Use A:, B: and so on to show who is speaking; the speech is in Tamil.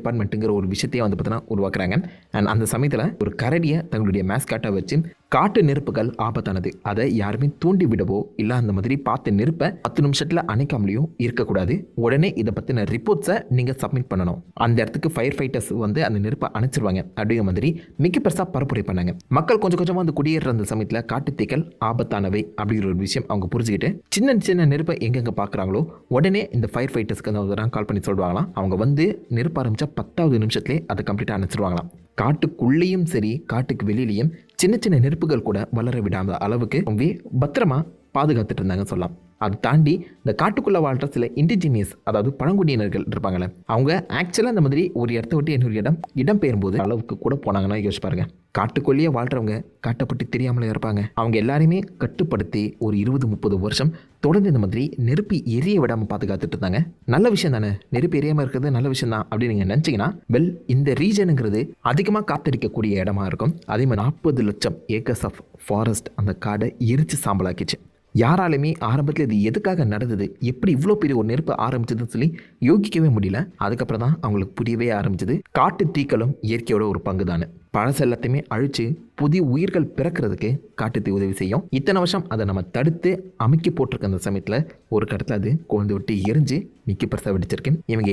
A: டிபார்ட்மெண்ட்டுங்கிற ஒரு விஷயத்தையே வந்து பார்த்தீங்கன்னா உருவாக்குறாங்க. அண்ட் அந்த சமயத்தில் ஒரு கரடியை தங்களுடைய மேஸ்காட்டாக வச்சு காட்டு நெருப்புகள் ஆபத்தானது. அதை யாருமே தூண்டி விடவோ இல்லை அந்த மாதிரி பார்த்த நெருப்பை பத்து நிமிஷத்தில் அணைக்காமலையும் இருக்கக்கூடாது. உடனே இதை பற்றின ரிப்போர்ட்ஸை நீங்கள் சப்மிட் பண்ணணும். அந்த இடத்துக்கு ஃபயர் ஃபைட்டர்ஸ் வந்து அந்த நெருப்பை அணைச்சிருவாங்க. அப்படிங்கிற மாதிரி மிக பெருசாக பரப்புரை பண்ணாங்க. மக்கள் கொஞ்சம் கொஞ்சமாக வந்து குடியேற அந்த சமயத்தில் காட்டுத்தீக்கள் ஆபத்தானவை அப்படிங்கிற ஒரு விஷயம் அவங்க புரிஞ்சுக்கிட்டு சின்ன சின்ன நெருப்பை எங்கெங்கே பார்க்குறாங்களோ உடனே இந்த ஃபயர் ஃபைட்டர்ஸ்க்கு வந்து கால் பண்ணி சொல்லுவாங்களாம். அவங்க வந்து நெருப்பு ஆரம்பித்தா பத்தாவது நிமிஷத்துலேயே அதை கம்ப்ளீட்டாக அணைச்சிருவாங்களாம். காட்டுக்குள்ளேயும் சரி காட்டுக்கு வெளியிலையும் சின்ன சின்ன நெருப்புகள் கூட வளர விடாத அளவுக்கு ரொம்பவே பத்திரமா பாதுகாத்துட்டு இருந்தாங்க சொல்லலாம். அது தாண்டி இந்த காட்டுக்குள்ளே வாழ்கிற சில இண்டிஜினியஸ் அதாவது பழங்குடியினர்கள் இருப்பாங்களே அவங்க ஆக்சுவலாக அந்த மாதிரி ஒரு இடத்த விட்டு இன்னொரு இடம் இடம் பெயரும்போது அளவுக்கு கூட போனாங்கன்னா யோசிச்சு பாருங்க. காட்டுக்குள்ளேயே வாழ்கிறவங்க காட்டப்பட்டு தெரியாமலே இருப்பாங்க. அவங்க எல்லாரையுமே கட்டுப்படுத்தி ஒரு இருபது முப்பது வருஷம் தொடர்ந்து இந்த மாதிரி நெருப்பு எரிய விடாமல் பாதுகாத்துட்டு இருந்தாங்க நல்ல விஷயம் தானே? நெருப்பு எரியாமல் இருக்கிறது நல்ல விஷயம் தான் அப்படின்னு நீங்கள் நினச்சிங்கன்னா வெல் இந்த ரீஜனுங்கிறது அதிகமாக காத்தடிக்கக்கூடிய இடமா இருக்கும். அதே மாதிரி நாற்பது லட்சம் ஏக்கர்ஸ் ஆஃப் ஃபாரஸ்ட் அந்த காடை எரிச்சு சாம்பலாக்கிச்சு. யாராலுமே ஆரம்பத்தில் இது எதுக்காக நடந்தது? எப்படி இவ்வளோ பெரிய ஒரு நெருப்பு ஆரம்பிச்சதுன்னு சொல்லி யோகிக்கவே முடியல. அதுக்கப்புறம் தான் அவங்களுக்கு புரியவே ஆரம்பிச்சது. காட்டு தீக்களும் இயற்கையோட ஒரு பங்கு தானே பழசு எல்லாத்தையுமே அழிச்சு புதிய உயிர்கள் பிறக்கிறதுக்கு காட்டுத்தீ உதவி செய்யும். இத்தனை வருஷம் அதை நம்ம தடுத்து அமைக்கி போட்டிருக்க அந்த சமயத்தில் ஒரு கடத்தில் அது குழந்தை விட்டு எரிஞ்சு மிக்க பெருசாக வெடிச்சிருக்கு இவங்க